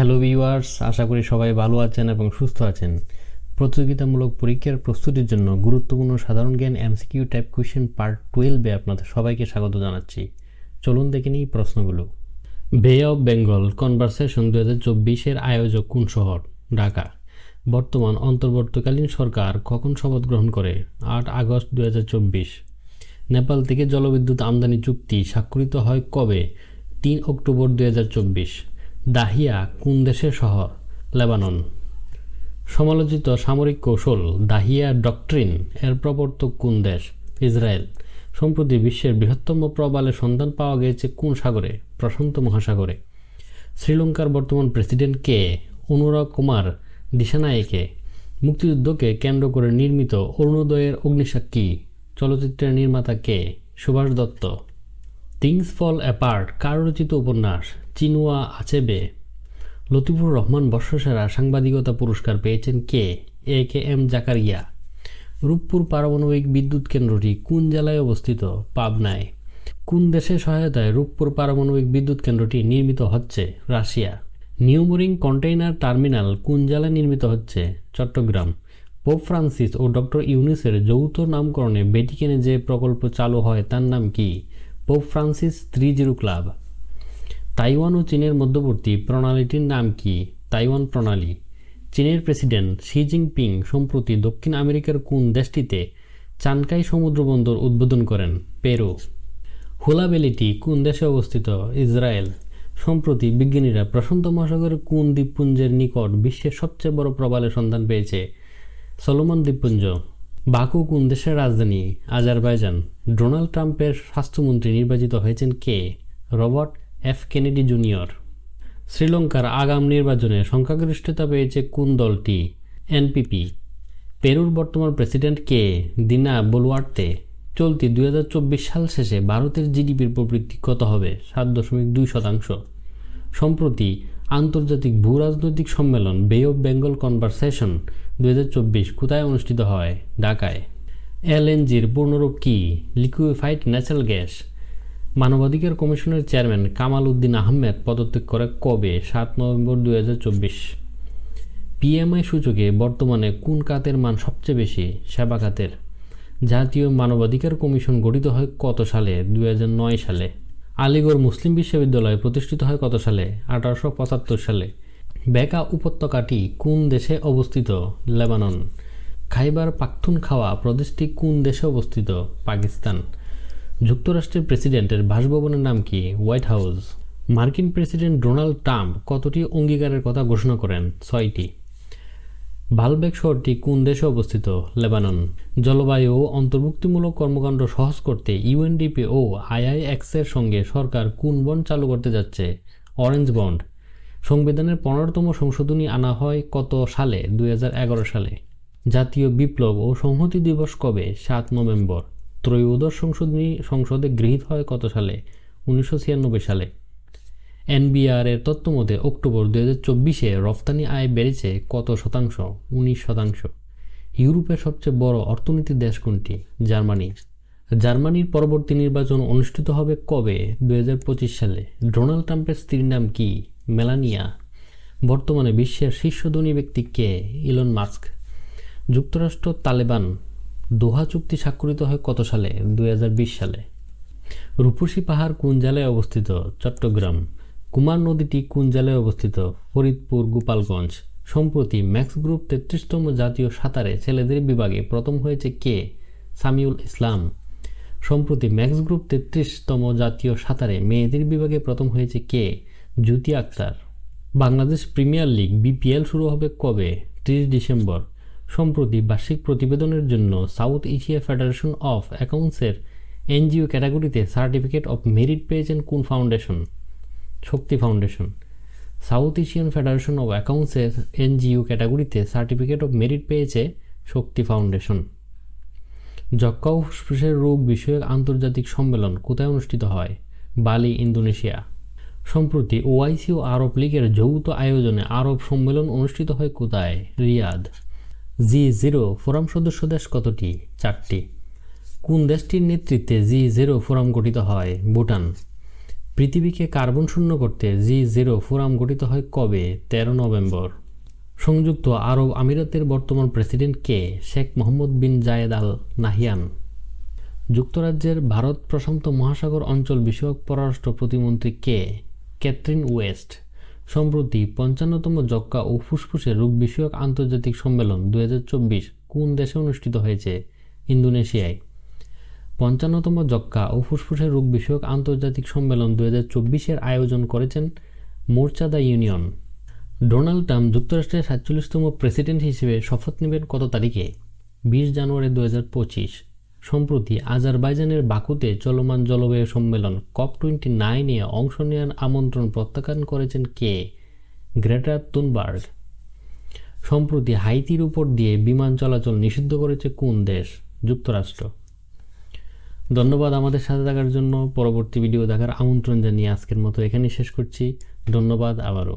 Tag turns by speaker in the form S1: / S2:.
S1: Hello viewers আশা করি সবাই ভালো আছেন এবং সুস্থ আছেন। প্রতিযোগিতামূলক পরীক্ষার প্রস্তুতির জন্য গুরুত্বপূর্ণ সাধারণ জ্ঞান এমসিকিউ টাইপ কোয়েশ্চেন পার্ট টুয়েলভে আপনাদের সবাইকে স্বাগত জানাচ্ছি। চলুন দেখে নিই প্রশ্নগুলো। বে অফ বেঙ্গল কনভারসেশন দু হাজার চব্বিশের আয়োজক কোন শহর? ঢাকা। বর্তমান অন্তর্বর্তীকালীন সরকার কখন শপথ গ্রহণ করে? আট আগস্ট দু হাজার চব্বিশ। নেপাল থেকে জলবিদ্যুৎ আমদানি চুক্তি স্বাক্ষরিত হয় কবে? তিন অক্টোবর দু হাজার চব্বিশ। দাহিয়া কোন দেশের শহর? লেবানন। সমালোচিত সামরিক কৌশল, দাহিয়া ডক্ট্রিন এর প্রবর্তক কোন দেশ? ইসরায়েল। সম্প্রতি বিশ্বের বৃহত্তম প্রবালের সন্ধান পাওয়া গিয়েছে কোন সাগরে? প্রশান্ত মহাসাগরে। শ্রীলঙ্কার বর্তমান প্রেসিডেন্ট কে? অনুরাগ কুমার দিশানায়েকে। মুক্তিযুদ্ধকে কেন্দ্র করে নির্মিত অরুণোদয়ের অগ্নিসাক্ষী। চলচ্চিত্রের নির্মাতা কে? Subhash Dutta. Things Fall Apart কার রচিত উপন্যাস চিনুয়া আচেবে লতিফুর রহমান বর্ষসেরা সাংবাদিকতা পুরস্কার পেয়েছেন কে? A K M Zakaria. Rooppur পারমাণবিক বিদ্যুৎ কেন্দ্রটি কোন জেলায় অবস্থিত? পাবনায়। কোন দেশের সহায়তায় রূপপুর পারমাণবিক বিদ্যুৎ কেন্দ্রটি নির্মিত হচ্ছে? রাশিয়া। নিউমোরিং কন্টেইনার টার্মিনাল কোন জেলায় নির্মিত হচ্ছে? চট্টগ্রাম। পোপ ফ্রান্সিস ও ডক্টর ইউনিসের যৌথ নামকরণে বেটিকেনে যে প্রকল্প চালু হয় তার নাম কি? Pope Francis three zero club. Taiwan ও চীনের মধ্যবর্তী প্রণালীটির নাম কি? তাইওয়ান প্রণালী। চীনের প্রেসিডেন্ট শি জিনপিং সম্প্রতি দক্ষিণ আমেরিকার কোন দেশটিতে চানকাই সমুদ্রবন্দর উদ্বোধন করেন? পেরু। হুলাবেলিটি কোন দেশে অবস্থিত? ইসরায়েল। সম্প্রতি বিজ্ঞানীরা প্রশান্ত মহাসাগরের কোন দ্বীপপুঞ্জের নিকট বিশ্বের সবচেয়ে বড় প্রবালের সন্ধান পেয়েছে? সলোমন দ্বীপপুঞ্জ। বাকু কোন দেশের রাজধানী? আজারবাইজান। ডোনাল্ড ট্রাম্পের স্বাস্থ্যমন্ত্রী নির্বাচিত হয়েছেন কে? Robert F Kennedy junior. শ্রীলঙ্কার আগাম নির্বাচনে সংখ্যাগরিষ্ঠতা পেয়েছে কোন দলটি? এনপিপি। পেরুর বর্তমান প্রেসিডেন্ট কে? দিনা বলুয়ার্তে চলতি দুই হাজার চব্বিশ সাল শেষে ভারতের জিডিপির প্রবৃদ্ধি কত হবে? সাত দশমিক দুই শতাংশ। সম্প্রতি আন্তর্জাতিক ভূ রাজনৈতিক সম্মেলন বে অফ বেঙ্গল কনভারসেশন দুই হাজার চব্বিশ কোথায় অনুষ্ঠিত হয়? ঢাকায়। এলএনজির পূর্ণরূপ কি? লিকুইফাইড ন্যাচারাল গ্যাস মানবাধিকার কমিশনের চেয়ারম্যান কামাল উদ্দিন আহমেদ পদত্যাগ করে কবে? সাত নভেম্বর দুই পিএমআই সূচকে বর্তমানে কোন খাতের মান সবচেয়ে বেশি? সেবা খাতের। জাতীয় মানবাধিকার কমিশন গঠিত হয় কত সালে? দুই হাজার নয় সালে। আলিগড় মুসলিম বিশ্ববিদ্যালয় প্রতিষ্ঠিত হয় কত সালে? আঠারোশো পঁচাত্তর সালে। বেকা উপত্যকাটি কোন দেশে অবস্থিত? লেবানন। খাইবার পাখতুনখাওয়া প্রদেশটি কোন দেশে অবস্থিত? পাকিস্তান। যুক্তরাষ্ট্রের প্রেসিডেন্টের বাসভবনের নাম কি? White House. মার্কিন প্রেসিডেন্ট ডোনাল্ড ট্রাম্প কতটি অঙ্গীকারের কথা ঘোষণা করেন? ছয়টি। বালবেক শহরটি কোন দেশে অবস্থিত? লেবানন। জলবায়ু ও অন্তর্ভুক্তিমূলক কর্মকাণ্ড সহজ করতে ইউএনডিপি ও আইআইএক্সের সঙ্গে সরকার কোন বন্ড চালু করতে যাচ্ছে? Orange bond. সংবিধানের পনেরোতম সংশোধনী আনা হয় কত সালে? দু হাজার এগারো সালে। জাতীয় বিপ্লব ও সংহতি দিবস কবে? সাত নভেম্বর। ত্রয়োদশ সংশোধনী সংসদে গৃহীত হয় কত সালে? উনিশশো ছিয়ানব্বই সালে। এনবিআর এর তথ্য মতে অক্টোবর দু হাজার চব্বিশে রফতানি আয় বেড়েছে কত শতাংশ? উনিশ শতাংশ। ইউরোপের সবচেয়ে বড় অর্থনীতির দেশ কোনটি? জার্মানি। জার্মানির পরবর্তী নির্বাচন অনুষ্ঠিত হবে কবে? দুই হাজার পঁচিশ সালে। ডোনাল্ড ট্রাম্পের স্ত্রীর নাম কি? মেলানিয়া। বর্তমানে বিশ্বের শীর্ষ ধনী ব্যক্তি কে? Elon Musk. যুক্তরাষ্ট্র তালেবান। দোহা চুক্তি স্বাক্ষরিত হয় কত সালে? দু হাজার বিশ সালে। রূপসী পাহাড় কোন জেলায় অবস্থিত? চট্টগ্রাম। কুমার নদীটি কোন জেলায় অবস্থিত? ফরিদপুর, গোপালগঞ্জ। সম্প্রতি ম্যাক্স গ্রুপ তেত্রিশতম জাতীয় সাঁতারে ছেলেদের বিভাগে প্রথম হয়েছে কে? সামিউল ইসলাম। সম্প্রতি ম্যাক্স গ্রুপ তেত্রিশতম জাতীয় সাঁতারে মেয়েদের বিভাগে প্রথম হয়েছে কে? Jyoti Akter. Bangladesh premier league, BPL শুরু হবে কবে? ত্রিশ ডিসেম্বর। সম্প্রতি বার্ষিক প্রতিবেদনের জন্য সাউথ এশিয়া ফেডারেশন অফ অ্যাকাউন্টসের এনজিও ক্যাটাগরিতে সার্টিফিকেট অফ মেরিট পেয়েছেন কোন foundation? Shakti foundation. South Asian federation of অ্যাকাউন্টসের NGO ক্যাটাগরিতে সার্টিফিকেট অফ মেরিট পেয়েছে শক্তি ফাউন্ডেশন। যক্কা ও ফুসফুসের রোগ বিষয়ক আন্তর্জাতিক সম্মেলন কোথায় অনুষ্ঠিত হয়? বালি, ইন্দোনেশিয়া। সম্প্রতি ওআইসি ও আরব লীগের যৌথ আয়োজনে আরব সম্মেলন অনুষ্ঠিত হয় কোথায়? রিয়াদ। জি জিরো ফোরাম সদস্য দেশ কতটি? চারটি। কোন দেশটির নেতৃত্বে জি জিরো ফোরাম গঠিত হয়? ভুটান। পৃথিবীকে কার্বন শূন্য করতে জি জিরো ফোরাম গঠিত হয় কবে? তেরো নভেম্বর। সংযুক্ত আরব আমিরাতের বর্তমান প্রেসিডেন্ট কে? Sheikh Mohammed bin Zayed Al Nahyan যুক্তরাজ্যের ভারত প্রশান্ত মহাসাগর অঞ্চল বিষয়ক পররাষ্ট্র প্রতিমন্ত্রী কে? Catherine West. সম্প্রতি পঞ্চান্নতম যক্কা ও ফুসফুসের রোগ বিষয়ক আন্তর্জাতিক সম্মেলন দু হাজার চব্বিশ কোন দেশে অনুষ্ঠিত হয়েছে? ইন্দোনেশিয়ায়। পঞ্চান্নতম যক্কা ও ফুসফুসের রোগ বিষয়ক আন্তর্জাতিক সম্মেলন দু চব্বিশের আয়োজন করেছেন মোর্চাদা ইউনিয়ন। ডোনাল্ড ট্রাম্প যুক্তরাষ্ট্রের সাতচল্লিশতম প্রেসিডেন্ট হিসেবে শপথ নেবেন কত তারিখে? বিশ জানুয়ারি দু হাজার পঁচিশ। সম্প্রতি আজারবাইজানের বাকুতে চলমান জলবায়ু সম্মেলন কপ টোয়েন্টি নাইনে অংশ নেওয়ার আমন্ত্রণ প্রত্যাখ্যান করেছেন কে? গ্রেটার তুনবার্গ। সম্প্রতি হাইতির উপর দিয়ে বিমান চলাচল নিষিদ্ধ করেছে কোন দেশ? যুক্তরাষ্ট্র। ধন্যবাদ আমাদের সাথে থাকার জন্য। পরবর্তী ভিডিও দেখার আমন্ত্রণ জানিয়ে আজকের মতো এখানেই শেষ করছি। ধন্যবাদ আবারও।